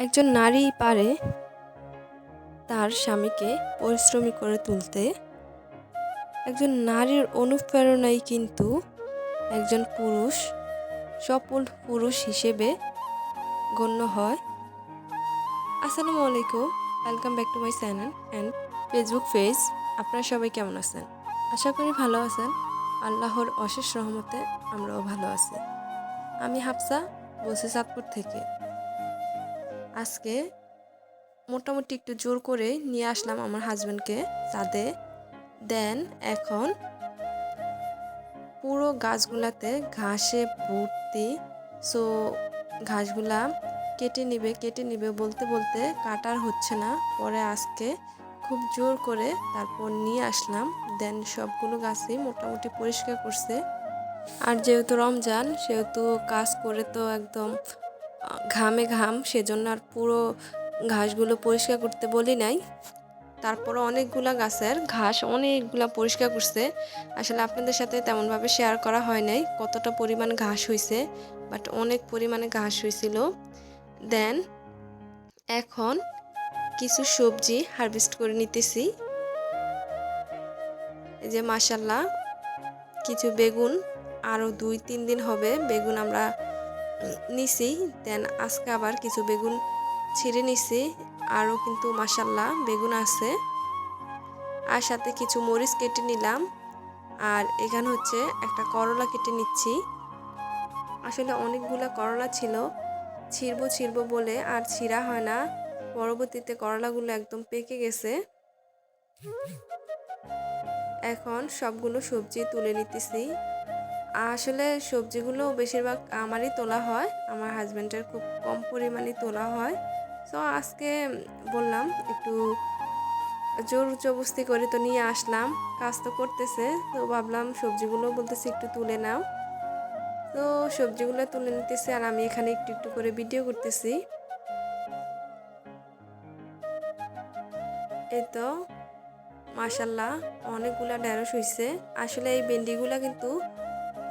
একজন নারী পারে তার স্বামীকে পরিশ্রমী করে তুলতে। একজন নারীর অনুপ্রেরণাই কিন্তু একজন পুরুষ, সফল পুরুষ হিসেবে গণ্য হয়। আসসালামু আলাইকুম welcome back to my channel and Facebook page আপনারা সবাই কেমন আছেন? আশা করি ভালো আছেন। আল্লাহর অশেষ রহমতে আমরাও ভালো আছি। আমি হাফসা, বলছি চাঁদপুর থেকে। আজকে মোটামুটি একটু জোর করে নিয়ে আসলাম আমার হাজব্যান্ডকে চাঁদে দেন এখন পুরো গাছগুলাতে ঘাসে ভর্তি। সো ঘাসগুলা কেটে নিবে কেটে নিবে বলতে বলতে কাটার হচ্ছে না। পরে আজকে খুব জোর করে তারপর নিয়ে আসলাম। দেন সবগুলো গাছই মোটামুটি পরিষ্কার করছে। আর যেহেতু রমজান, সেহেতু কাজ করে তো একদম ঘামে ঘাম, সেজন্য আর পুরো ঘাসগুলো পরিষ্কার করতে বলি নাই। তারপরে অনেকগুলা গাছের ঘাস অনেকগুলা পরিষ্কার করছে। আসলে আপনাদের সাথে তেমনভাবে শেয়ার করা হয় নাই কতটা পরিমাণ ঘাস হয়েছে বাট অনেক পরিমাণে ঘাস হয়েছিল দেন এখন কিছু সবজি হারভেস্ট করে নিতেছি। এই যে মাসাল্লাহ কিছু বেগুন আরও দুই তিন দিন হবে বেগুন আমরা নিছি দেন আজকে আবার কিছু বেগুন ছিঁড়ে নিছি, আরও কিন্তু মাসাল্লাহ বেগুন আছে। আর সাথে কিছু মরিচ কেটে নিলাম, আর এখানে হচ্ছে একটা করলা কেটে নিচ্ছি। আসলে অনেকগুলা করলা ছিল, ছিঁড়বো ছিঁড়বো বলে আর ছিঁড়া হয় না, পরবর্তীতে করলাগুলো একদম পেকে গেছে। এখন সবগুলো সবজি তুলে নিতেছি। আসলে সবজিগুলো বেশিরভাগ আমারই তোলা হয়। আমার হাজব্যান্ডের খুব কম পরিমাণে তোলা হয়। তো আজকে বললাম, একটু জোর জবস্তি করে তো নিয়ে আসলাম, কাজ তো করতেছে। তো ভাবলাম সবজিগুলো বলতেছে একটু তুলে নাও। তো সবজিগুলো তুলে নিতেছে আর আমি এখানে একটু একটু করে ভিডিও করতেছি। এই তো মাশাল্লাহ অনেকগুলা ঢেঁড়স হয়েছে আসলে এই ভেন্ডিগুলা কিন্তু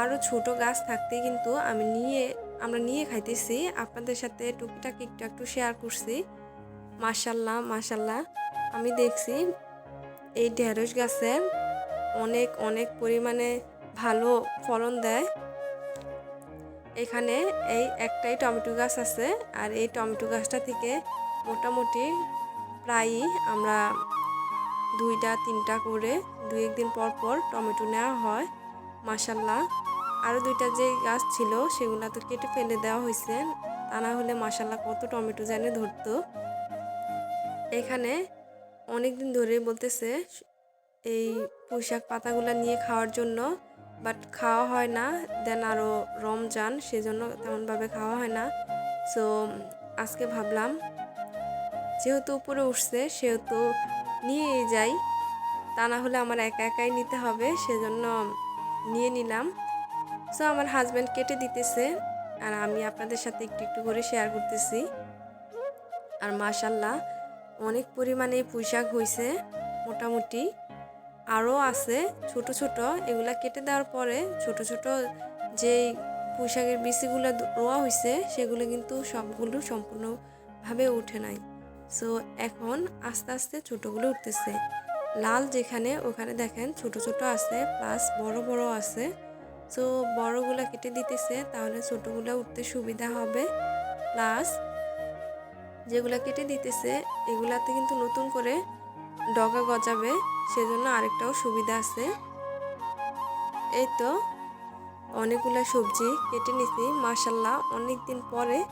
আরও ছোট গাছ থাকতে কিন্তু আমি নিয়ে, আমরা নিয়ে খাইতেছি। আপনাদের সাথে টুকিটাকি একটু একটু শেয়ার করছি। মাশাল্লাহ মাশাল্লাহ। আমি দেখছি এই ঢেঁড়স গাছের অনেক অনেক পরিমাণে ভালো ফলন দেয়। এখানে এই একটাই টমেটো গাছ আছে আর এই টমেটো গাছটা থেকে মোটামুটি প্রায়ই আমরা দুইটা, তিনটা করে দুই একদিন পর পর টমেটো নেওয়া হয়। মাসাল্লাহ আরও দুইটা যে গাছ ছিল, সেগুলো তো কেটে ফেলে দেওয়া হয়েছে তা না হলে মাসাল্লাহ কত টমেটো জানে ধরতো। এখানে অনেক দিন ধরে বলতেছে, এই পুঁইশাক পাতাগুলো নিয়ে খাওয়ার জন্য। বাট খাওয়া হয় না, দেন আরও রমজান, সেজন্য তেমনভাবে খাওয়া হয় না। সো, আজকে ভাবলাম, যেহেতু উপরে উঠছে, সেহেতু নিয়ে যাই। তা না হলে আমার একা একাই নিতে হবে, সেজন্য নিয়ে নিলাম। সো আমার হাজব্যান্ড কেটে দিতেছে আর আমি আপনাদের সাথে একটু একটু করে শেয়ার করতেছি। আর মাশাল্লাহ অনেক পরিমাণে পুঁইশাক হয়েছে মোটামুটি। আরও আছে ছোট ছোট, এগুলা কেটে দেওয়ার পরে ছোট ছোট যেই পুঁইশাকের বিচিগুলো রোয়া হয়েছে সেগুলো কিন্তু সবগুলো সম্পূর্ণভাবে উঠে নাই। সো এখন আস্তে আস্তে ছোটোগুলো উঠতেছে। লাল যেখানে, ওখানে দেখেন ছোট ছোট আছে প্লাস বড় বড় আছে। সো বড়গুলো কেটে দিতেছে, তাহলে ছোটোগুলো উঠতে সুবিধা হবে। প্লাস যেগুলো কেটে দিতেছে, এগুলাতে কিন্তু নতুন করে ডগা গজাবে, সেজন্য আরেকটাও সুবিধা আছে। এই তো, অনেকগুলো সবজি কেটে নিছি মাসাল্লাহ অনেক দিন পরে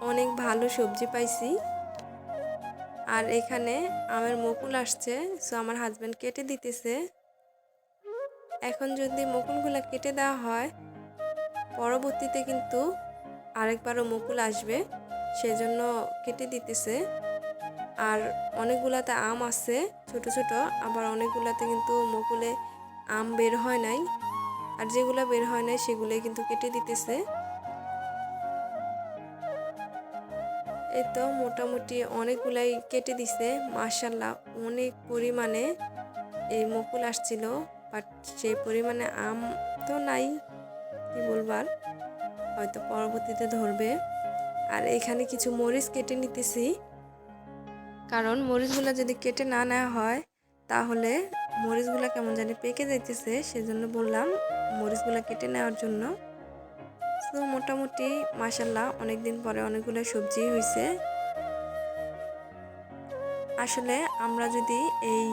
অনেক ভালো সবজি পাইছি। আর এখানে আমের মুকুল আসছে সো আমার হাজব্যান্ড কেটে দিতেছে। এখন যদি মুকুলগুলো কেটে দেওয়া হয়, পরবর্তীতে কিন্তু আরেকবারও মুকুল আসবে, সেজন্য কেটে দিতেছে। আর অনেকগুলাতে আম আছে, ছোট ছোট, আবার অনেকগুলাতে কিন্তু মুকুলে আম বের হয় নাই। আর যেগুলো বের হয় নাই, সেগুলোই কিন্তু কেটে দিতেছে। এই তো মোটামুটি অনেকগুলাই কেটে দিছে। মার্শাল্লাহ অনেক পরিমাণে এই মুকুল আসছিল, বাট সেই পরিমাণে আম তো নাই, কি বলবার হয়তো পরবর্তীতে ধরবে। আর এখানে কিছু মরিচ কেটে নিতেছি। কারণ মরিচগুলো যদি কেটে না নেওয়া হয়, তাহলে মরিচগুলো কেমন জানি পেকে যাইতেছে, সেজন্য বললাম মরিচগুলো কেটে নেওয়ার জন্য। তো মোটামুটি মাসাল্লাহ অনেকদিন পরে অনেকগুলো সবজি হয়েছে আসলে আমরা যদি এই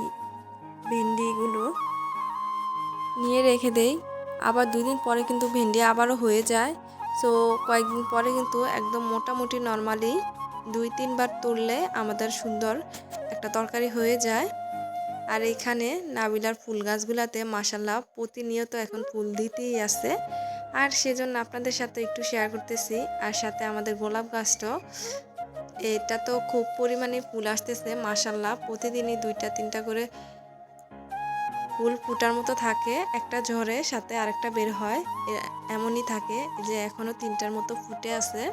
ভেন্ডিগুলো নিয়ে রেখে দেই, আবার দুই দিন পরে কিন্তু ভেন্ডি আবারও হয়ে যায়। সো কয়েকদিন পরে কিন্তু একদম মোটামুটি নর্মালি দুই তিনবার তুললে আমাদের সুন্দর একটা তরকারি হয়ে যায়। আর এখানে নাবিলার ফুল গাছগুলাতে মাসাল্লাহ প্রতিনিয়ত এখন ফুল দিতেই আছে। আর সেজন্য আপনাদের সাথে একটু শেয়ার করতেছি। আর সাথে আমাদের গোলাপ গাছটাও এটা তো খুব পরিমাণে ফুল আসতেছে মাসাল্লাহ প্রতিদিনই দুইটা, তিনটা করে ফুল ফুটার মতো থাকে। একটা ঝরে, সাথে আরেকটা বের হয়। এমনই থাকে যে এখনও তিনটার মতো ফুটে আছে।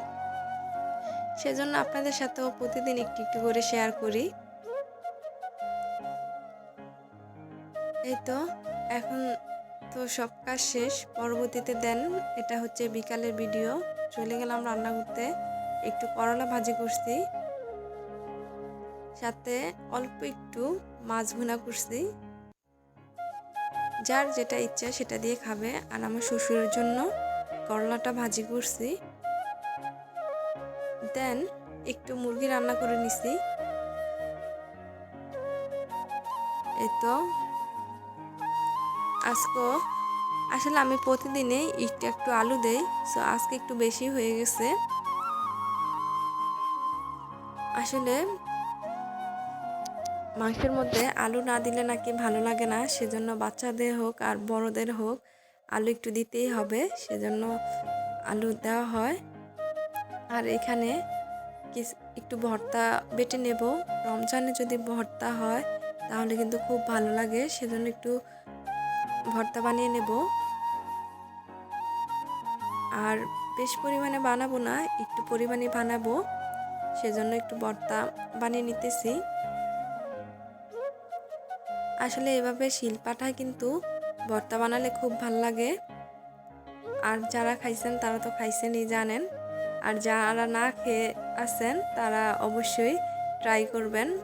সেজন্য আপনাদের সাথেও প্রতিদিন একটু একটু করে শেয়ার করি। এই তো, এখন তো সব কাজ শেষ, পরবর্তীতে দেন, এটা হচ্ছে বিকালের ভিডিও চলে গেলাম রান্না করতে। একটু করলা ভাজি করছি। সাথে অল্প একটু মাছ ভুনা করছি। যার যেটা ইচ্ছা সেটা দিয়ে খাবে। আর আমার শ্বশুরের জন্য করলাটা ভাজি করছি। দেন একটু মুরগি রান্না করে নিছি। এই তো আজকে আসলে আমি প্রতিদিনে একটু একটু আলু দেই সো আজকে একটু বেশি হয়ে গেছে। আসলে মাংসের মধ্যে আলু না দিলে নাকি ভালো লাগে না, সেজন্য বাচ্চাদের হোক আর বড়দের হোক আলু একটু দিতেই হবে, সেজন্য আলু দেওয়া হয়। আর এখানে একটু ভর্তা বেটে নেব। রমজানে যদি ভর্তা হয়, তাহলে কিন্তু খুব ভালো লাগে, সেজন্য একটু ভর্তা বানিয়ে নেব। আর বেশ পরিমাণে বানাবো না, একটু পরিমাণে বানাবো। সেজন্য একটু ভর্তা বানিয়ে নিতেছি। আসলে এভাবে শিলপাটায় কিন্তু ভর্তা বানালে খুব ভালো লাগে। আর যারা খাইছেন তারা তো খাইছেনই জানেন। আর যারা না খেয়ে আছেন তারা অবশ্যই ট্রাই করবেন।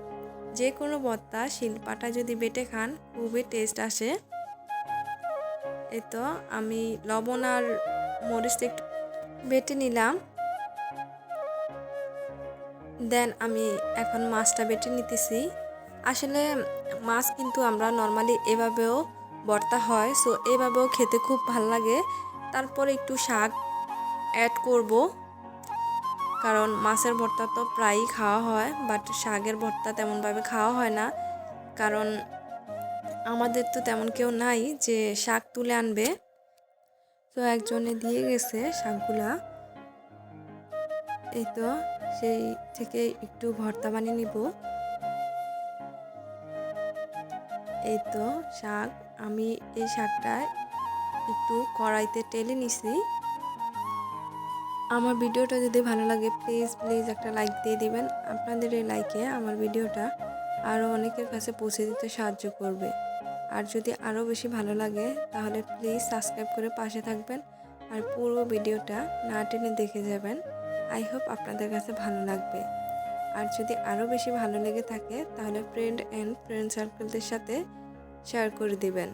যে কোনো ভর্তা, শিলপাটা যদি বেটে খান, খুবই টেস্ট আসে। এই তো, আমি লবণ আর মরিচ একটু বেটে নিলাম। দেন আমি এখন মাছটা বেটে নিতেছি। আসলে মাছ কিন্তু আমরা নর্মালি এভাবেও ভর্তা হয় সো এভাবেও খেতে খুব ভালো লাগে। তারপরে একটু শাক অ্যাড করব, কারণ মাছের ভর্তা তো প্রায়ই খাওয়া হয় বাট শাকের ভর্তা তেমনভাবে খাওয়া হয় না। কারণ আমাদের তো তেমন কেউ নাই যে শাক তুলে আনবে। তো একজনে দিয়ে গেছে শাকগুলা। এই তো, সেই থেকে একটু ভর্তা বানিয়ে নিব। এই তো, শাক, আমি এই শাকটা একটু কড়াইতে টেলে নিছি। আমার ভিডিওটা যদি ভালো লাগে প্লিজ প্লিজ একটা লাইক দিয়ে দিবেন। আপনাদের এই লাইকে আমার ভিডিওটা আরও অনেকের কাছে পৌঁছে দিতে সাহায্য করবে। আর যদি আরও বেশি ভালো লাগে, তাহলে প্লিজ সাবস্ক্রাইব করে পাশে থাকবেন আর পুরো ভিডিওটা না টেনে দেখে যাবেন। আই হোপ আপনাদের কাছে ভালো লাগবে। আর যদি আরও বেশি ভালো লেগে থাকে, তাহলে ফ্রেন্ড অ্যান্ড ফ্রেন্ড সার্কেলদের সাথে শেয়ার করে দিবেন।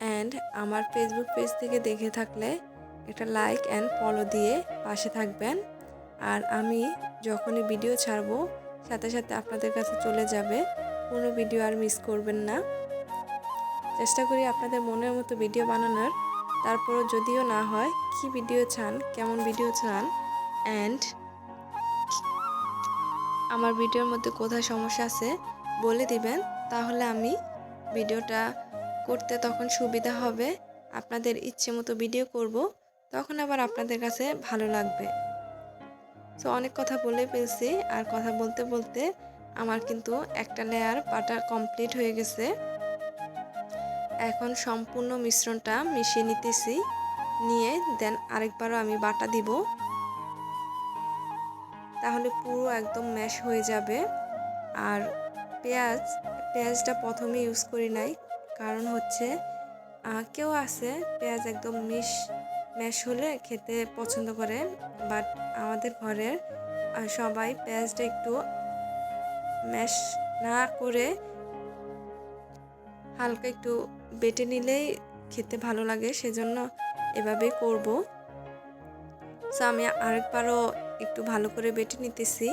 অ্যান্ড আমার ফেসবুক পেজ থেকে দেখে থাকলে একটা লাইক অ্যান্ড ফলো দিয়ে পাশে থাকবেন। আর আমি যখনই ভিডিও ছাড়বো, সাথে সাথে আপনাদের কাছে চলে যাবে, কোনো ভিডিও আর মিস করবেন না। চেষ্টা করি আপনাদের মনের মতো ভিডিও বানানোর। তারপরও যদিও না হয়, কি ভিডিও চান, কেমন ভিডিও চান অ্যান্ড আমার ভিডিওর মধ্যে কোথায় সমস্যা আছে বলে দিবেন, তাহলে আমি ভিডিওটা করতে তখন সুবিধা হবে। আপনাদের ইচ্ছে মতো ভিডিও করব, তখন আবার আপনাদের কাছে ভালো লাগবে। তো অনেক কথা বলে ফেলছি, আর কথা বলতে বলতে আমার কিন্তু একটা লেয়ার পাটা কমপ্লিট হয়ে গেছে। এখন সম্পূর্ণ মিশ্রণটা মিশিয়ে নিতেছি। নিয়ে দেন আরেকবারও আমি বাটা দিব। তাহলে পুরো একদম ম্যাশ হয়ে যাবে। আর পেঁয়াজ, পেঁয়াজটা প্রথমে ইউজ করি নাই। কারণ হচ্ছে কেউ আছে, পেঁয়াজ একদম মিশ, ম্যাশ হলে খেতে পছন্দ করে। বাট আমাদের ঘরের সবাই পেঁয়াজটা একটু ম্যাশ না করে হালকা একটু বেটে নিলেই খেতে ভালো লাগে, সেজন্য এভাবে করব। সো আমি আরেকবারও একটু ভালো করে বেটে নিতেছি।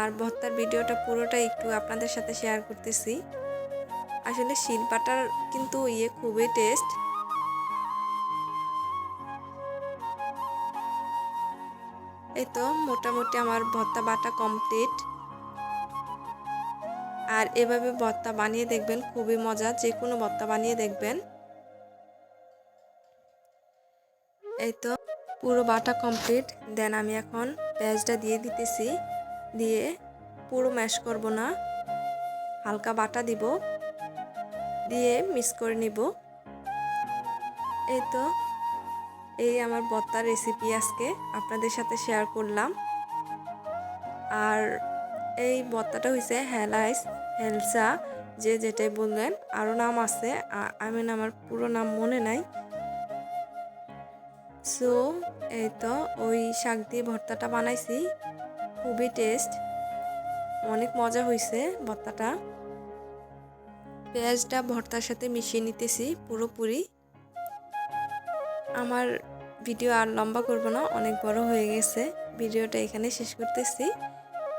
আর ভর্তার ভিডিওটা পুরোটা একটু আপনাদের সাথে শেয়ার করতেছি। আসলে শিলপাটার কিন্তু ইয়ে খুবই টেস্ট এই তো মোটামুটি আমার ভর্তা বাটা কমপ্লিট আর এভাবে ভর্তা বানিয়ে দেখবেন, খুবই মজা যে কোনো ভর্তা বানিয়ে দেখবেন। এই তো পুরো বাটা কমপ্লিট দেন আমি এখন পেঁয়াজটা দিয়ে দিতেছি, দিয়ে পুরো ম্যাশ করব না। হালকা বাটা দিব, দিয়ে মিক্স করে নিব। এই তো এই আমার বত্তার রেসিপি আজকে আপনাদের সাথে শেয়ার করলাম। আর এই বত্তাটা হয়েছে হেলাইস হেলসা, যে যেটাই বললেন আরও নাম আছে আমি আমার পুরো নাম মনে নাই। সো, এই তো ওই শাক দিয়ে ভর্তাটা বানাইছি, খুবই টেস্ট, অনেক মজা হয়েছে ভর্তাটা। পেঁয়াজটা ভর্তার সাথে মিশিয়ে নিতেছি পুরোপুরি। আমার ভিডিও আর লম্বা করব না, অনেক বড় হয়ে গেছে, ভিডিওটা এখানে শেষ করতেছি।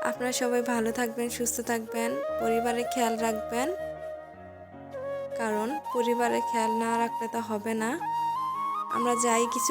আপনারা সবাই ভালো থাকবেন, সুস্থ থাকবেন, পরিবারের খেয়াল রাখবেন। কারণ পরিবারের খেয়াল না রাখলে তো হবে না। আমরা যাই কিছু